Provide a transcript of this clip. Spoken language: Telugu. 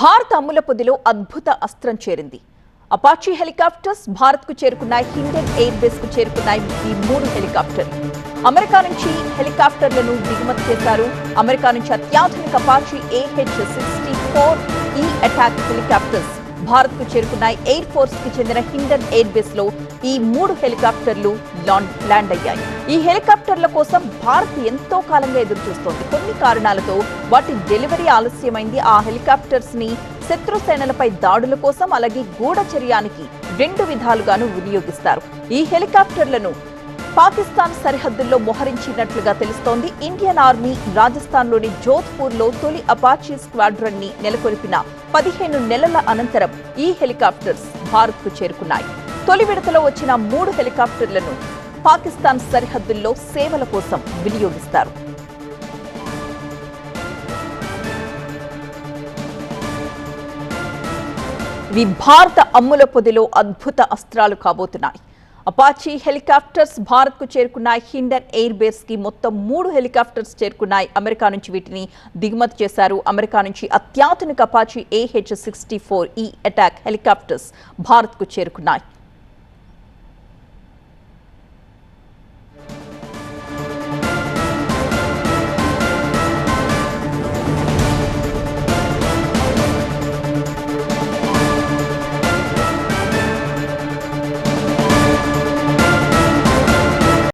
భారత అమ్ముల పొదిలో అద్భుత అస్త్రం చేరింది. అపాచీ హెలికాప్టర్స్ భారత్కు చేరుకున్నాయి హిండెన్ ఎయిర్ బేస్కు చేరుకున్నాయి ఈ మూడు హెలికాప్టర్. అమెరికా నుంచి హెలికాప్టర్లను దిగుమతి చేశారు. అమెరికా నుంచి అత్యాధునిక Apache AH sixty four E attack helicopters. భారత్కు చేరుకున్నాయి. ఎయిర్ ఫోర్స్కి చెందిన హిండన్ ఎయిర్ బేస్లో ఈ మూడు హెలికాప్టర్లు లాండ్ ల్యాండ్ అయ్యాయి ఈ హెలికాప్టర్ల కోసం భారత్ ఎంతో కాలంగా ఎదురు చూస్తోంది కొన్ని కారణాలతో వాటి డెలివరీ ఆలస్యమైంది. ఆ హెలికాప్టర్స్ని శత్రు సేనలపై దాడుల కోసం అలాగే గూఢచర్యానికి రెండు విధాలుగాను వినియోగిస్తారు. ఈ హెలికాప్టర్లను పాకిస్తాన్ సరిహద్దుల్లో మోహరించినట్లుగా తెలుస్తోంది. ఇండియన్ ఆర్మీ రాజస్థాన్లోని జోధ్పూర్లో తొలి అపాచీ స్క్వాడ్రన్ని నెలకొల్పిన పదిహేను నెలల అనంతరం ఈ హెలికాప్టర్స్ భారత్కు చేరుకున్నాయి. తొలి విడతలో వచ్చిన మూడు హెలికాప్టర్లను పాకిస్తాన్ సరిహద్దుల్లో సేవల కోసం వినియోగిస్తారు. ఇవి భారత అమ్ముల పొదిలో అద్భుత అస్త్రాలు కాబోతున్నాయి. అపాచీ హెలికాప్టర్స్ భారత్కు చేరుకున్నాయి. హిండన్ ఎయిర్ బేస్కి మొత్తం మూడు హెలికాప్టర్స్ చేరుకున్నాయి. అమెరికా నుంచి వీటిని దిగుమతి చేశారు. అమెరికా నుంచి అత్యాధునిక Apache AH sixty four E attack helicopters భారత్కు చేరుకున్నాయి.